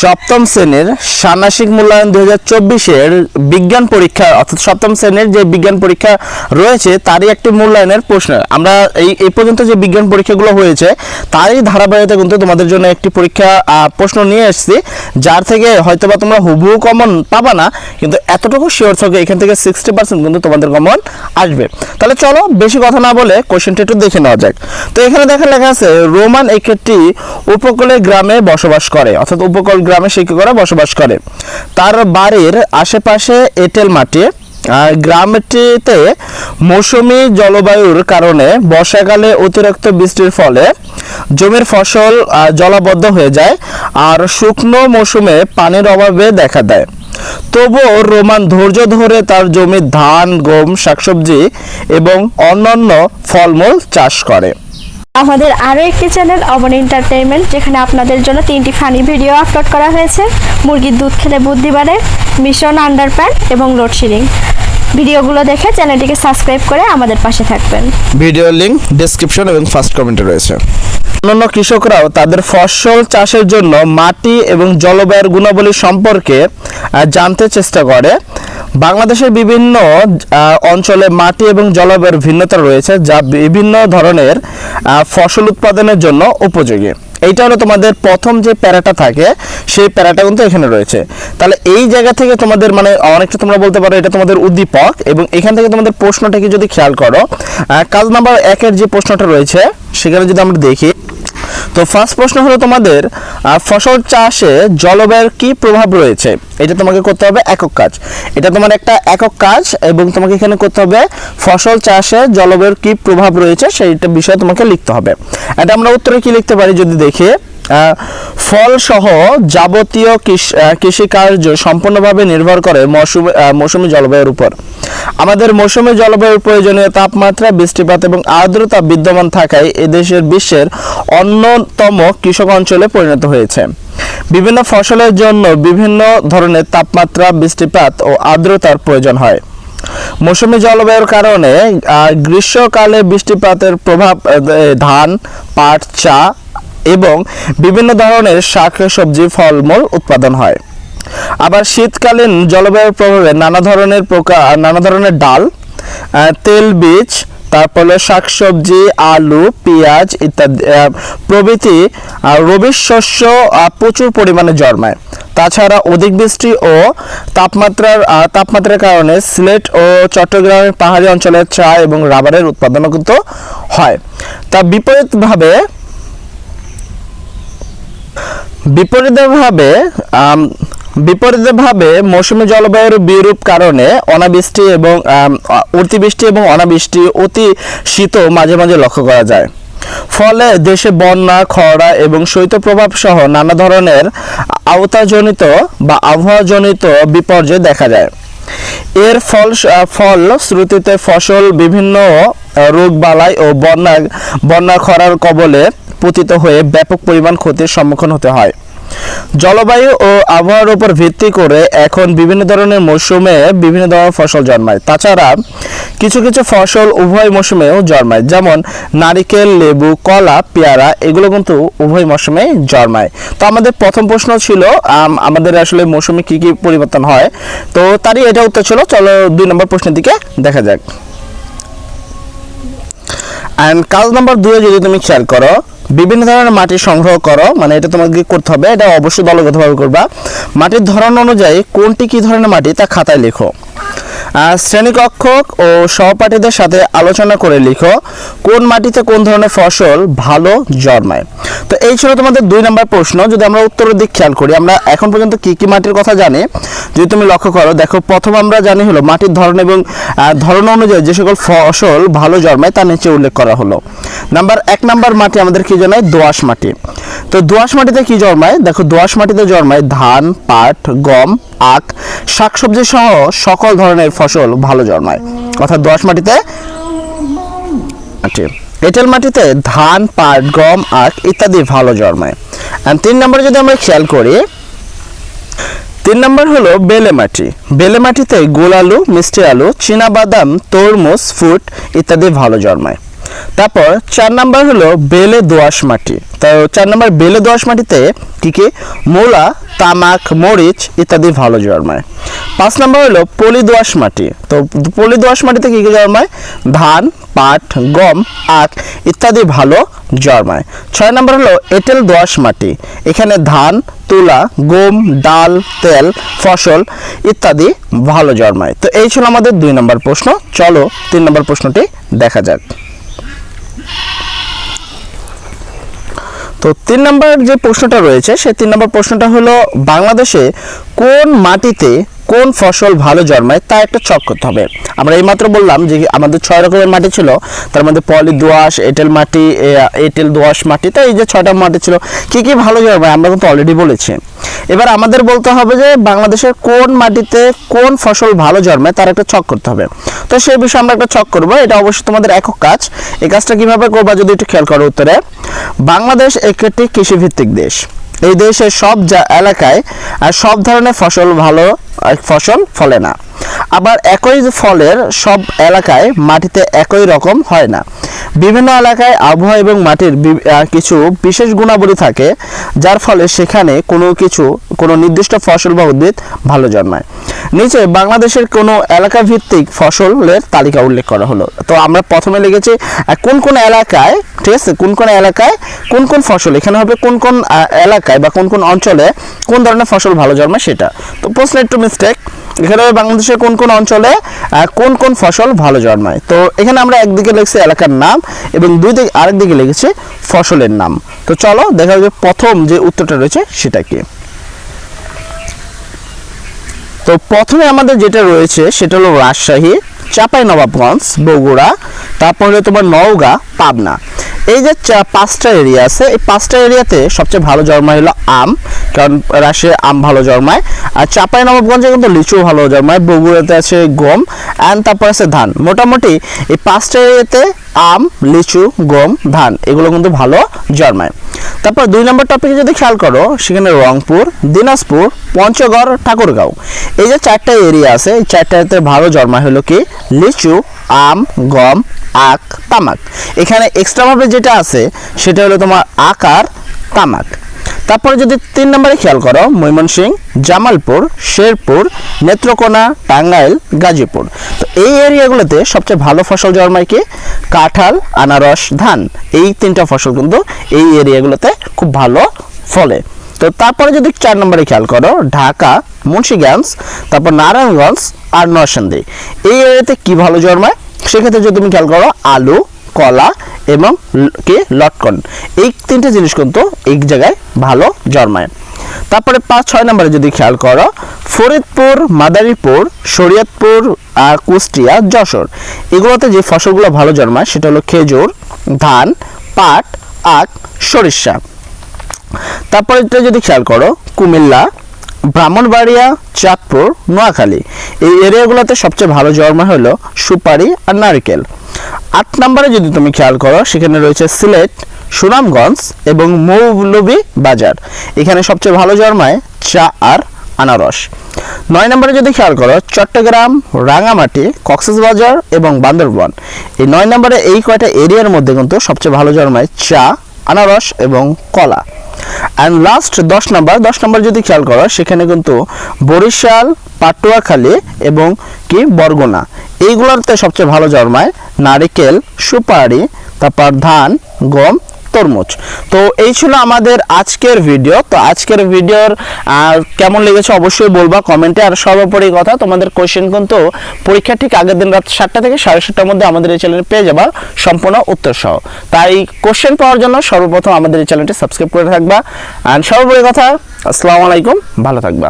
সপ্তম শ্রেণির ষান্মাসিক মূল্যায়ন দু হাজার বিজ্ঞান পরীক্ষা, অর্থাৎ সপ্তম শ্রেণির যে বিজ্ঞান পরীক্ষা রয়েছে, তারই একটি মূল্যায়নের প্রশ্ন। আমরা এই এই পর্যন্ত যে বিজ্ঞান পরীক্ষাগুলো হয়েছে, তারই ধারাবাহিকতা কিন্তু তোমাদের জন্য একটি পরীক্ষা প্রশ্ন নিয়ে এসেছি, যার থেকে হয়তোবা তোমরা হুবহু কমন পাবা না, কিন্তু এতটুকু শিওর থাকে, এখান থেকে সিক্সটি পার্সেন্ট কিন্তু তোমাদের কমন আসবে। তাহলে চলো, বেশি কথা না বলে কোশ্চেনটা একটু দেখে নেওয়া যাক। তো এখানে দেখা লেখা আছে, রোমান একটি উপকূলের গ্রামে বসবাস করে, অর্থাৎ উপকূল গ্রামে শিক্ষকরা বসবাস করে। তার বাড়ির আশেপাশে এঁটেল মাটি, আর গ্রামটিতে মৌসুমি জলবায়ুর কারণে বর্ষাকালে অতিরিক্ত বৃষ্টির ফলে জমির ফসল জলাবদ্ধ হয়ে যায়, আর শুকনো মৌসুমে পানির অভাবে দেখা দেয়। তবুও রোমান ধৈর্য ধরে তার জমির ধান, গম, শাকসবজি এবং অন্যান্য ফলমূল চাষ করে। আমাদের আরও একটি চ্যানেল অবন এন্টারটেইনমেন্ট যেখানে আপনাদের জন্য তিনটি ফানি ভিডিও আপলোড করা হয়েছে। মুরগির দুধ খেলে বুদ্ধি বাড়ে মিশন আন্ডারপ্যান্ট এবং লোডশেডিং ভিডিওগুলো দেখে চ্যানেলটিকে সাবস্ক্রাইব করে আমাদের পাশে থাকবেন। ভিডিও লিংক ডেসক্রিপশন এবং ফার্স্ট কমেন্টে রয়েছে। অন্যান্য কৃষকরাও তাদের ফসল চাষের জন্য মাটি এবং জলবায়ুর গুণাবলী সম্পর্কে জানতে চেষ্টা করে। বাংলাদেশের বিভিন্ন অঞ্চলে মাটি এবং জলবায়ুর ভিন্নতা রয়েছে যা বিভিন্ন ধরনের ফসল উৎপাদনের জন্য উপযোগী। এইটা হলো তোমাদের প্রথম যে প্যারাটা থাকে, সেই প্যারাটা কিন্তু এখানে রয়েছে। তাহলে এই জায়গা থেকে তোমাদের মানে অনেকটা তোমরা বলতে পারো এটা তোমাদের উদ্দীপক এবং এখান থেকে তোমাদের প্রশ্নটাকে যদি খেয়াল করো কাজ নাম্বার একের যে প্রশ্নটা রয়েছে, সেখানে যদি আমরা দেখি তো ফার্স্ট প্রশ্ন হলো তোমাদের ফসল চাষে জলবায়ুর কি প্রভাব রয়েছে? এটা তোমাকে করতে হবে একক কাজ। এটা তোমার একটা একক কাজ এবং তোমাকে এখানে করতে হবে ফসল চাষে জলবায়ুর কি প্রভাব রয়েছে, সেইটা বিষয়ে তোমাকে লিখতে হবে। এটা আমরা উত্তরে কি লিখতে পারি যদি দেখি? আহ, ফল সহ যাবতীয় কৃষিকার্য সম্পূর্ণভাবে নির্ভর করে মৌসুমী মৌসুমী জলবায়ুর উপর। আমাদের মৌসুমী জলবায়ুর প্রয়োজনীয় তাপমাত্রা বৃষ্টিপাত এবং আর্দ্রতা বিদ্যমান থাকায় এদেশের বিশ্বের অন্যতম কৃষক অঞ্চলে পরিণত হয়েছে। বিভিন্ন ফসলের জন্য বিভিন্ন ধরনের তাপমাত্রা বৃষ্টিপাত ও আর্দ্রতার প্রয়োজন হয়। মৌসুমী জলবায়ুর কারণে গ্রীষ্মকালে বৃষ্টিপাতের প্রভাব ধান পাট চা এবং বিভিন্ন ধরনের শাক, সবজি, ফলমূল উৎপাদন হয়। আবার শীতকালীন জলবায়ুর প্রভাবে নানা ধরনের প্রকার, নানা ধরনের ডাল তেল বীজ, তারপরে শাকসবজি, আলু, পেঁয়াজ ইত্যাদি প্রভৃতি রবি শস্য প্রচুর পরিমাণে জন্মায়। তাছাড়া অধিক বৃষ্টি ও তাপমাত্রার তাপমাত্রার কারণে সিলেট ও চট্টগ্রামের পাহাড়ি অঞ্চলে চা এবং রাবারের উৎপাদনও কিন্তু হয়। তা বিপরীতভাবে বিপরীতভাবে বিপরীতভাবে মৌসুমি জলবায়ুর বিরূপ কারণে অনাবৃষ্টি এবং অতিবৃষ্টি এবং অনাবৃষ্টি অতি শীত মাঝে মাঝে লক্ষ্য করা যায়। ফলে দেশে বন্যা, খরা এবং শৈত্যপ্রভাব সহ নানা ধরনের আওতাজনিত বা আবহাওয়াজনিত বিপর্যয় দেখা যায়। এর ফল ফল শ্রুতিতে ফসল বিভিন্ন রোগ বালাই ও বন্যা বন্যা খরার কবলে পতিত হয়ে ব্যাপক পরিমাণ ক্ষতির সম্মুখীন হতে হয়। জলবায়ু ও আবহাওয়ার উপর ভিত্তি করে এখন বিভিন্ন ধরনের মৌসুমে বিভিন্ন ধরনের ফসল জন্মায়। তাছাড়া কিছু কিছু ফসল উভয় মৌসুমেও জন্মায়। যেমন নারিকেল, লেবু, কলা, পেয়ারা এগুলো কিন্তু উভয় মৌসুমে জন্মায়। তো আমাদের প্রথম প্রশ্ন ছিল আমাদের আসলে মৌসুমে কি কি পরিবর্তন হয়? তো তারই এটা উত্তর ছিল, চলো দুই নম্বর প্রশ্নের দিকে দেখা যাক। অ্যান্ড কাজ নম্বর দুয়ে যদি তুমি খেয়াল করো বিভিন্ন ধরনের মাটি সংগ্রহ করো মানে এটা তোমাকে করতে হবে, এটা অবশ্যই দলগতভাবে করবা। মাটির ধরন অনুযায়ী কোনটি কি ধরনের মাটি তা খাতায় লেখো। শ্রেণীকক্ষ ও সহপাঠীদের সাথে আলোচনা করে লিখো, কোন মাটিতে কোন ধরনের ফসল ভালো জন্মায়। তো এই ছিল তোমাদের দুই নম্বর প্রশ্ন, যদি আমরা উত্তরের দিক খেয়াল করি, আমরা এখন পর্যন্ত কি কি মাটির কথা জানি, যদি তুমি লক্ষ্য করো, দেখো প্রথম আমরা জানি হলো মাটির ধরন এবং ধরন অনুযায়ী যে সকল ফসল ভালো জন্মায় তা নিচে উল্লেখ করা হলো। নাম্বার এক নাম্বার মাটি আমাদের কি জানায় দোআঁশ মাটি। তো দোআঁশ মাটিতে কি জন্মায়? দেখো, দোআঁশ মাটিতে জন্মায় ধান, পাট, গম, আখ, শাকসবজি সহ সকল ধরনের ফসল ভালো জন্মায়। অর্থাৎ দোআঁশ মাটিতে মাটি। এঁটেল মাটিতে ধান, পাট, গম, আখ ইত্যাদি ভালো জন্মায়। আর তিন নম্বরে যদি আমরা খেয়াল করি, তিন নম্বর হলো বেলে মাটি। বেলে মাটিতে গোল আলু, মিষ্টি আলু বাদাম, তরমুজ ফুট ইত্যাদি ভালো জন্মায়। তারপর চার নাম্বার হলো বেলে দোআঁশ মাটি। তো চার নাম্বার বেলে দোআঁশ মাটিতে কি কি মূলা, তামাক, মরিচ ইত্যাদি ভালো জন্মায়। পাঁচ নাম্বার হলো পলি দোআঁশ মাটি। তো পলি দোআঁশ মাটিতে কি কি জন্মায়? ধান, পাট, গম, আখ ইত্যাদি ভালো জন্মায়। ছয় নাম্বার হলো এঁটেল দোআঁশ মাটি। এখানে ধান, তুলা, গম, ডাল, তেল, ফসল ইত্যাদি ভালো জন্মায়। তো এই ছিল আমাদের দুই নম্বর প্রশ্ন। চলো তিন নম্বর প্রশ্নটি দেখা যাক। তো তিন নম্বর যে প্রশ্নটা রয়েছে সেই তিন নম্বর প্রশ্নটা হলো বাংলাদেশে কোন মাটিতে কোন ফসল ভালো জন্মায় তা একটা চক করতে হবে। আমরা এইমাত্র বললাম যে আমাদের ছয় রকমের মাটি ছিল, তার মধ্যে পলি দোআঁশ, এঁটেল মাটি এঁটেল দোআঁশ মাটি, তো এই যে ছয়টা মাটি ছিল, কি কি ভালো জন্মায় আমরা কিন্তু অলরেডি বলেছি। এবার আমাদের বলতে হবে যে বাংলাদেশের কোন মাটিতে কোন ফসল ভালো জন্মায় তার একটা ছক করতে হবে। তো সেই বিষয়ে আমরা একটা ছক করব, এটা অবশ্যই তোমাদের একক কাজ। এই কাজটা কীভাবে করবা যদি একটু খেয়াল করো উত্তরে। বাংলাদেশ একটি কৃষিভিত্তিক দেশ। এই দেশের সব এলাকায় আর সব ধরনের ফসল ভালো ফসল ফলে না। আবার একই ফলের সব এলাকায় মাটিতে একই রকম হয় না। বিভিন্ন এলাকায় আবহাওয়া এবং মাটির কিছু বিশেষ গুণাবলী থাকে, যার ফলে সেখানে কোনো কিছু, কোনো নির্দিষ্ট ফসল বা উদ্ভিদ ভালো জন্মায়। নিচে বাংলাদেশের কোনো এলাকা ভিত্তিক ফসলের তালিকা উল্লেখ করা হলো। তো আমরা প্রথমে লিখেছি কোন কোন এলাকায়, ঠিক আছে, কোন কোন এলাকায় কোন কোন ফসল, এখানে হবে কোন কোন এলাকায় বা কোন কোন অঞ্চলে কোন ধরনের ফসল ভালো জন্মায় সেটা। তো প্রশ্ন, একটু মিস্টেক এখানে বাংলাদেশের কোন কোন অঞ্চলে কোন কোন ফসল ভালো জন্মায়? তো এখানে আমরা একদিকে লিখছি এলাকার নাম এবং দুই দিকে আরেক দিকে লিখেছি ফসলের নাম। তো চলো দেখা যাবে প্রথম যে উত্তরটা রয়েছে সেটা কি। তো প্রথমে আমাদের যেটা রয়েছে সেটা হলো রাজশাহী চাপাই নবাবগঞ্জ বগুড়া, তারপর তোমার নওগাঁ, পাবনা। এই যে পাঁচটা এরিয়া আছে, এই পাঁচটা এরিয়াতে সবচেয়ে ভালো জন্মায় হলো আম। কারণ রাজশাহী আম ভালো জন্মায়। আর চাপাই নবাবগঞ্জে কিন্তু লিচু ভালো জন্মায়। বগুড়াতে আছে গম অ্যান্ড তারপর আছে ধান। মোটামুটি এই পাঁচটা এরিয়াতে আম, লিচু, গম, ধান এগুলো কিন্তু ভালো জন্মায়। তারপর দুই নম্বর টপিকে যদি খেয়াল করো, সেখানে রংপুর, দিনাজপুর, পঞ্চগড়, ঠাকুরগাঁও। এই যে চারটা এরিয়া আছে, এই চারটাতে ভালো জন্মায় হলো কি? লিচু, আম, গম, আখ, তামাক। এখানে এক্সট্রাভাবে যেটা আছে, সেটা হলো তোমার আকার তামাক। তারপরে যদি তিন নম্বরে খেয়াল করো, ময়মনসিংহ, জামালপুর, শেরপুর, নেত্রকোনা, টাঙ্গাইল, গাজীপুর। তো এই এরিয়াগুলোতে সবচেয়ে ভালো ফসল জন্মায় কি? কাঁঠাল, আনারস, ধান, এই তিনটা ফসল কিন্তু এই এরিয়াগুলোতে খুব ভালো ফলে। তো তারপরে যদি চার নম্বরে খেয়াল করো, ঢাকা, মুন্সিগঞ্জ, তারপর নারায়ণগঞ্জ আর নরসিংদী। এই এরিয়াতে কি ভালো জন্মায় সেক্ষেত্রে যদি তুমি খেয়াল করো, আলু, কলা এবং কে? লটকন। এই তিনটে জিনিস কিন্তু এই জায়গায় ভালো জন্মায়। তারপরে পাঁচ, ছয় নম্বরে যদি খেয়াল করো, ফরিদপুর, মাদারীপুর, শরীয়তপুর আর কুষ্টিয়া, যশোর। এগুলোতে যে ফসলগুলো ভালো জন্মায়, সেটা হলো খেজুর, ধান, পাট, আখ, সরিষা। তারপরে যদি খেয়াল করো, কুমিল্লা, ব্রাহ্মণবাড়িয়া, চাঁদপুর, নোয়াখালী। এই এরিয়াগুলোতে সবচেয়ে ভালো জন্ম হলো সুপারি আর নারকেল। আট নম্বরে যদি তুমি খেয়াল করো, সেখানে রয়েছে সিলেট, সুনামগঞ্জ এবং মৌলভী বাজার। এখানে সবচেয়ে ভালো জন্মায় চা আর আনারস। নয় নম্বরে যদি খেয়াল করো, চট্টগ্রাম, রাঙামাটি কক্সবাজার এবং বান্দরবন। এই নয় নম্বরে এই কয়টা এরিয়ার মধ্যে কিন্তু সবচেয়ে ভালো জন্মায় চা আনারস এবং কলা। অ্যান্ড লাস্ট দশ নম্বর দশ নম্বর যদি খেয়াল করো, সেখানে কিন্তু বরিশাল, পাটুয়াখালী এবং কি বরগুনা। এইগুলোতে সবচেয়ে ভালো জন্মায় নারিকেল, সুপারি, তারপর ধান, গম তরমুজ। তো এই ছিল আমাদের আজকের ভিডিও তো আজকের ভিডিওর কেমন লেগেছে অবশ্যই বলবা কমেন্টে আর সর্বোপরি কথা, তোমাদের কোশ্চেন কিন্তু পরীক্ষা ঠিক আগের দিন রাত সাতটা থেকে সাড়ে সাতটার মধ্যে আমাদের এই চ্যানেলে পেয়ে যাবা। সম্পূর্ণ উত্তর সহ তাই কোশ্চেন পাওয়ার জন্য সর্বপ্রথম আমাদের এই চ্যানেলটি সাবস্ক্রাইব করে থাকবা। আর সর্বোপরি কথা, আসসালামু আলাইকুম, ভালো থাকবা।